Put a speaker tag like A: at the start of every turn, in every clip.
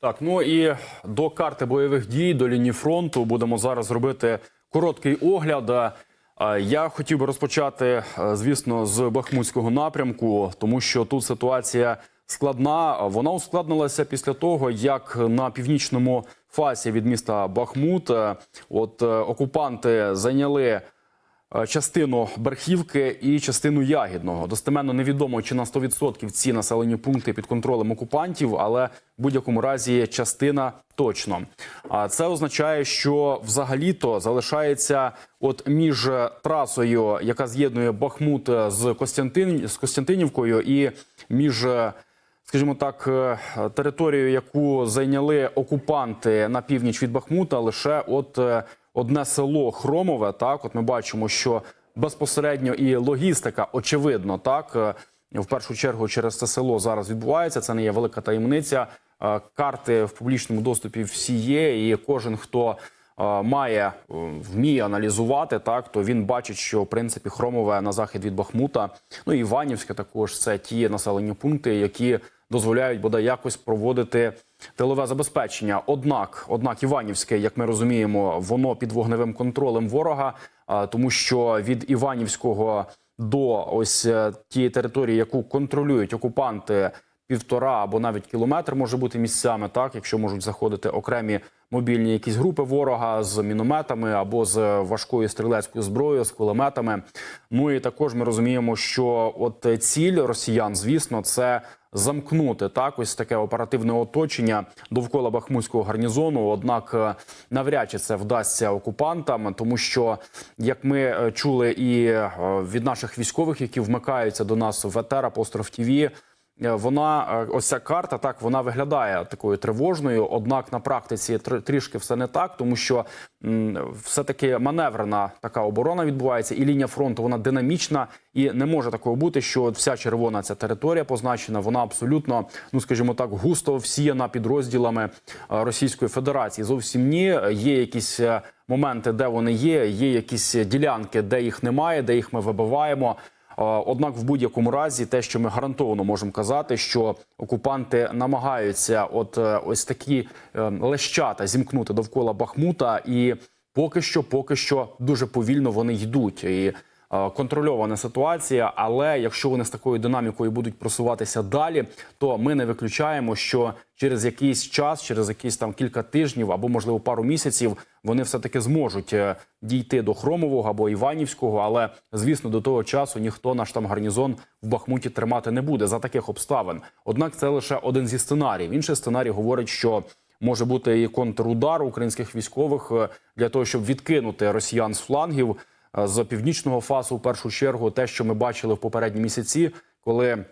A: Так, ну і до карти бойових дій, до лінії фронту будемо зараз робити короткий огляд. Я хотів би розпочати, е, звісно, з Бахмутського напрямку, тому що тут ситуація складна. Вона ускладнилася після того, як на північному фасі від міста Бахмут е, от е, окупанти зайняли. Е, Частину Берхівки і частину Ягідного достеменно невідомо чи на 100% ці населені пункти під контролем окупантів, але в будь-якому разі частина точно. А це означає, що взагалі-то залишається от між трасою, яка з'єднує Бахмут з Костянтин з Костянтинівкою, і між скажімо так, е, територію, яку зайняли окупанти на північ від Бахмута, лише от е, одне село Хромове. Так, от ми бачимо, що безпосередньо і логістика, очевидно, так е, в першу чергу через це село зараз відбувається. Це не є велика таємниця. Е, Карти в публічному доступі всі є, і кожен хто. е, Має вміє аналізувати так, то він бачить, що в принципі хромове на захід від Бахмута, ну і Іванівське також це ті населені пункти, які дозволяють бодай якось проводити тилове забезпечення. Однак, однак, Іванівське, як ми розуміємо, воно під вогневим контролем ворога, тому що від Іванівського до ось е, тієї території, яку контролюють окупанти, півтора або навіть кілометр може бути місцями, так якщо можуть заходити окремі мобільні якісь групи ворога з мінометами або з важкою стрілецькою зброєю, з кулеметами. Ну і також ми розуміємо, що от ціль росіян, звісно, це замкнути так, ось таке оперативне оточення довкола Бахмутського гарнізону. Однак е, навряд чи це вдасться окупантам, тому що як ми е, чули і е, від наших військових, які вмикаються до нас в етер Апостроф ТІВІ, Вона е, ось ця карта так вона виглядає такою тривожною. Однак на практиці трішки все не так, тому що все таки маневрена така оборона відбувається, і лінія фронту вона динамічна, і не може такого бути, що вся червона ця територія позначена. Вона абсолютно, ну скажімо так, густо всіяна підрозділами е, Російської Федерації. Зовсім ні, є якісь е, моменти, де вони є. Є якісь ділянки, де їх немає, де їх ми вибиваємо. Однак, в будь-якому разі, те, що ми гарантовано можемо казати, що окупанти намагаються, от е, ось такі е, лещата зімкнути довкола Бахмута, і поки що, поки що дуже повільно вони йдуть. І контрольована ситуація. Але якщо вони з такою динамікою будуть просуватися далі, то ми не виключаємо, що через якийсь час, через якісь там кілька тижнів або можливо пару місяців, вони все таки зможуть е, дійти до Хромового або Іванівського. Але звісно, до того часу ніхто наш там гарнізон в Бахмуті тримати не буде за таких обставин. Однак це лише один зі сценаріїв. Інший сценарій говорить, що може бути і контрудар українських військових е, для того, щоб відкинути росіян з флангів е, з північного фасу. В першу чергу, те, що ми бачили в попередні місяці, коли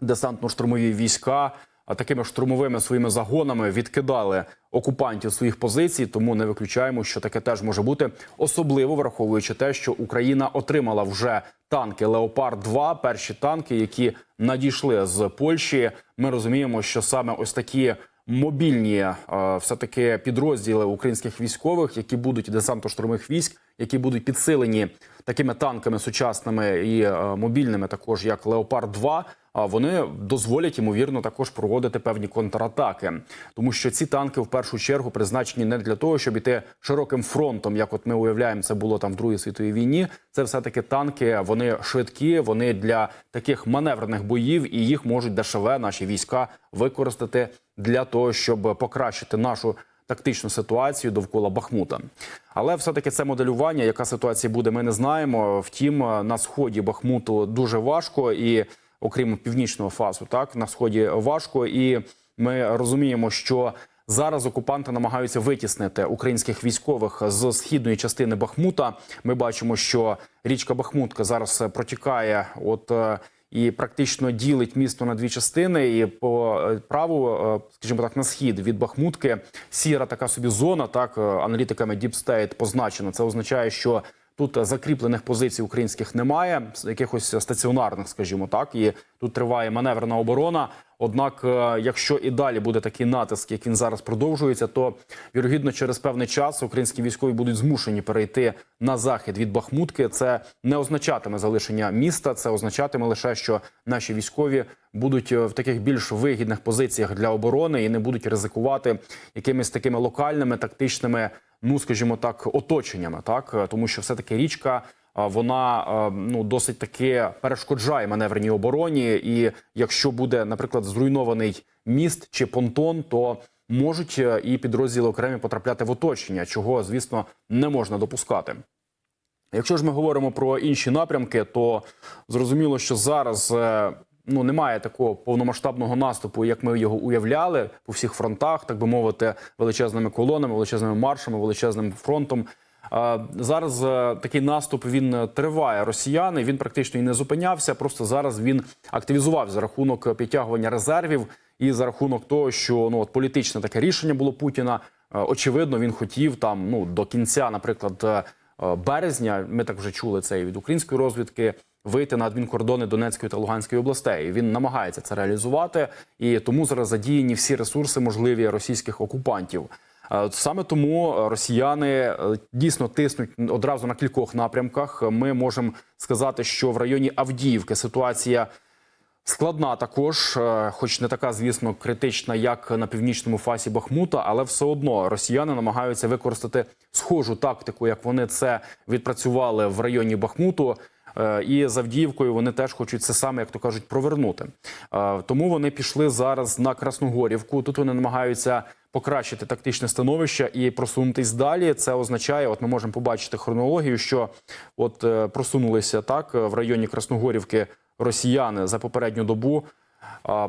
A: десантно-штурмові війська такими штурмовими своїми загонами відкидали окупантів своїх позицій. Тому не виключаємо, що таке теж може бути, особливо враховуючи те, що Україна отримала вже танки Леопард 2 перші танки, які надійшли з Польщі. Ми розуміємо, що саме ось такі. Мобільні все таки підрозділи українських військових, які будуть десантно-штурмових військ, які будуть підсилені такими танками сучасними і е, мобільними, також як Леопард 2 а вони дозволять ймовірно також проводити певні контратаки, тому що ці танки в першу чергу призначені не для того, щоб іти широким фронтом, як от ми уявляємо, це було там в Другій світовій війні. Це все таки танки. Вони швидкі, вони для таких маневрених боїв, і їх можуть дешеве наші війська використати для того, щоб покращити нашу. Тактичну ситуацію довкола Бахмута, але все-таки це моделювання. Яка ситуація буде, ми не знаємо. Втім, на сході Бахмуту дуже важко, і окрім північного фасу, так на сході важко, і ми розуміємо, що зараз окупанти намагаються витіснити українських військових з східної частини Бахмута. Ми бачимо, що річка Бахмутка зараз протікає. От е, і практично ділить місто на дві частини. І по е, праву, е, скажімо так, на схід від Бахмутки сіра така собі зона. Так аналітиками Deep State позначена. Це означає, що тут закріплених позицій українських немає, якихось стаціонарних, скажімо так, і тут триває маневрена оборона. Однак, е, якщо і далі буде такий натиск, як він зараз продовжується, то вірогідно через певний час українські військові будуть змушені перейти на захід від Бахмутки. Це не означатиме залишення міста, це означатиме лише, що наші військові будуть е, в таких більш вигідних позиціях для оборони і не будуть ризикувати якимись такими локальними тактичними, ну скажімо так, оточеннями, так Е, тому що все таки річка. Вона е, ну досить таки перешкоджає маневреній обороні, і якщо буде, наприклад, зруйнований міст чи понтон, то можуть е, і підрозділи окремі потрапляти в оточення, чого звісно не можна допускати. Якщо ж ми говоримо про інші напрямки, то зрозуміло, що зараз е, ну немає такого повномасштабного наступу, як ми його уявляли по всіх фронтах, так би мовити, величезними колонами, величезними маршами, величезним фронтом. Зараз е, такий наступ він е, триває. Росіяни він практично і не зупинявся. Просто зараз він активізував за рахунок підтягування резервів і за рахунок того, що ну от політичне таке рішення було Путіна. Е, Очевидно, він хотів там ну до кінця, наприклад, березня. Ми так вже чули це і від української розвідки. Вийти на адмінкордони Донецької та Луганської областей. Він намагається це реалізувати, і тому зараз задіяні всі ресурси можливі російських окупантів. Е, Саме тому росіяни е, дійсно тиснуть одразу на кількох напрямках. Ми можемо сказати, що в районі Авдіївки ситуація складна також, е, хоч не така, звісно, критична, як на північному фасі Бахмута, але все одно росіяни намагаються використати схожу тактику, як вони це відпрацювали в районі Бахмуту. Е, І з Авдіївкою вони теж хочуть це саме, як то кажуть, провернути. Е, Тому вони пішли зараз на Красногорівку. Тут вони намагаються покращити тактичне становище і просунутись далі. Це означає, от ми можемо побачити хронологію, що от е, просунулися так в районі Красногорівки росіяни за попередню добу.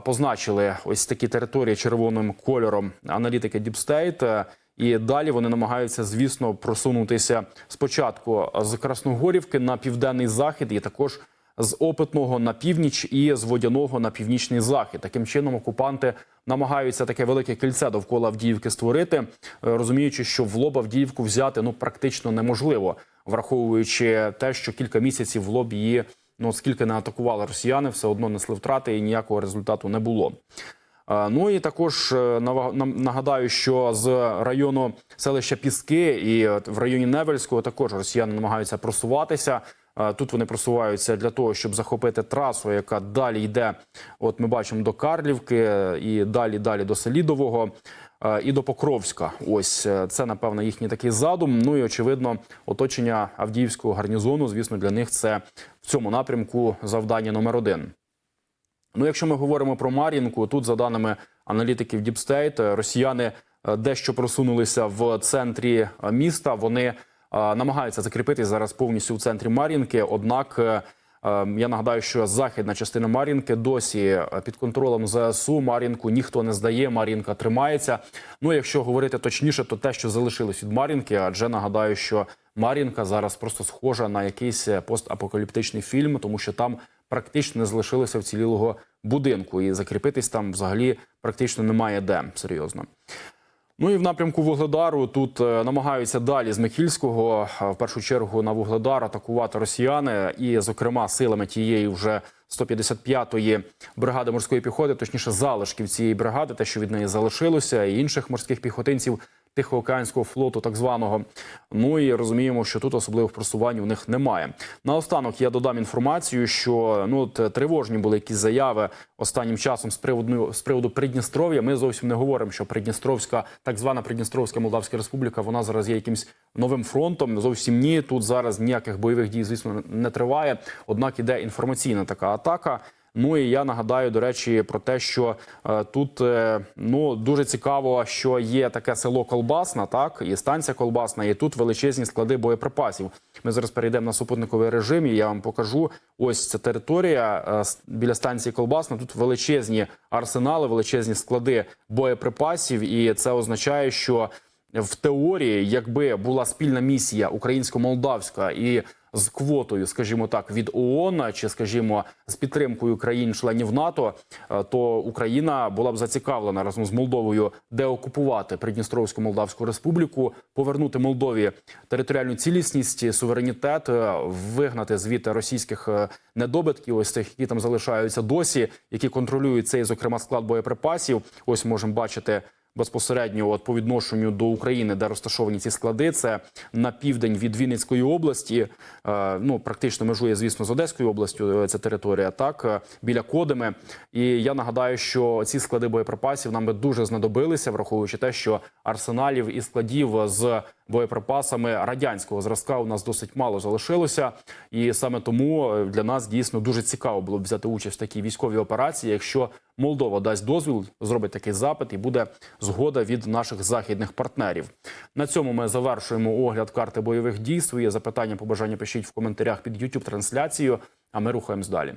A: Позначили ось такі території червоним кольором аналітики. Е, І далі вони намагаються, звісно, просунутися спочатку з Красногорівки на південний захід, і також з опитного на північ і з водяного на північний захід. Таким чином, окупанти намагаються таке велике кільце довкола Авдіївки створити, е, розуміючи, що в лоб Авдіївку взяти ну практично неможливо, враховуючи те, що кілька місяців в лоб її ну скільки не атакували росіяни, все одно несли втрати і ніякого результату не було. Е, Ну і також е, нагадаю, що з району селища Піски і в районі Невельського також росіяни намагаються просуватися. Е, Тут вони просуваються для того, щоб захопити трасу, яка далі йде. От ми бачимо до Карлівки е, і далі, далі до Селідового е, і до Покровська. Ось е, це напевно їхній такий задум. Ну і очевидно, оточення Авдіївського гарнізону. Звісно, для них це в цьому напрямку завдання номер один. Ну, якщо ми говоримо про Мар'їнку, тут, за даними аналітиків е, росіяни е, дещо просунулися в центрі е, міста. Вони е, намагаються закріпитись зараз повністю в центрі Мар'їнки. Однак я нагадаю, що західна частина Мар'їнки досі під контролем ЗСУ. Мар'їнку ніхто не здає. Мар'їнка тримається. Ну, якщо говорити точніше, то те, що залишилось від Мар'їнки, адже нагадаю, що Мар'їнка зараз просто схожа на якийсь постапокаліптичний фільм, тому що там практично не залишилося вцілілого будинку, і закріпитись там взагалі практично немає де серйозно. Ну і в напрямку Вугледару тут е, намагаються далі з Михільського е, в першу чергу на Вугледар атакувати росіяни, і, зокрема, силами тієї вже 155-ї бригади морської піхоти, точніше, залишків цієї бригади, те, що від неї залишилося, і інших морських піхотинців Тихоокеанського флоту, так званого. Ну і розуміємо, що тут особливих просувань у них немає. Наостанок я додам інформацію, що ну от, тривожні були якісь заяви останнім часом з приводу з приводу Придністров'я. Ми зовсім не говоримо, що Придністровська, так звана Придністровська Молдавська Республіка, вона зараз є якимсь новим фронтом. Зовсім ні. Тут зараз ніяких бойових дій, звісно, не триває. Однак іде інформаційна така атака. Ну і я нагадаю, до речі, про те, що е, тут е, ну дуже цікаво, що є таке село Колбасна, так і станція Колбасна, і тут величезні склади боєприпасів. Ми зараз перейдемо на супутниковий режим. і Я вам покажу. Ось ця територія е, біля станції Колбасна. Тут величезні арсенали, величезні склади боєприпасів, і це означає, що в теорії, якби була спільна місія українсько-молдавська і з квотою, скажімо так, від ООН чи, скажімо, з підтримкою країн-членів НАТО, е, то Україна була б зацікавлена разом з Молдовою деокупувати Придністровську Молдавську Республіку, повернути Молдові територіальну цілісність, суверенітет, е, вигнати звідти російських е, недобитків, ось цих, які там залишаються досі, які контролюють цей, зокрема, склад боєприпасів. Ось можемо бачити безпосередньо от по відношенню до України, де розташовані ці склади. Це на південь від Вінницької області. Е, ну практично межує, звісно, з Одеською областю. е, Ця територія, так е, біля Кодими. І я нагадаю, що ці склади боєприпасів нам би дуже знадобилися, враховуючи те, що арсеналів і складів з боєприпасами радянського зразка у нас досить мало залишилося, і саме тому для нас дійсно дуже цікаво було б взяти участь в такій військовій операції, якщо Молдова дасть дозвіл, зробить такий запит і буде згода від наших західних партнерів. На цьому ми завершуємо огляд карти бойових дій. Свої запитання, побажання пишіть в коментарях під youtube трансляцією. А ми рухаємось далі.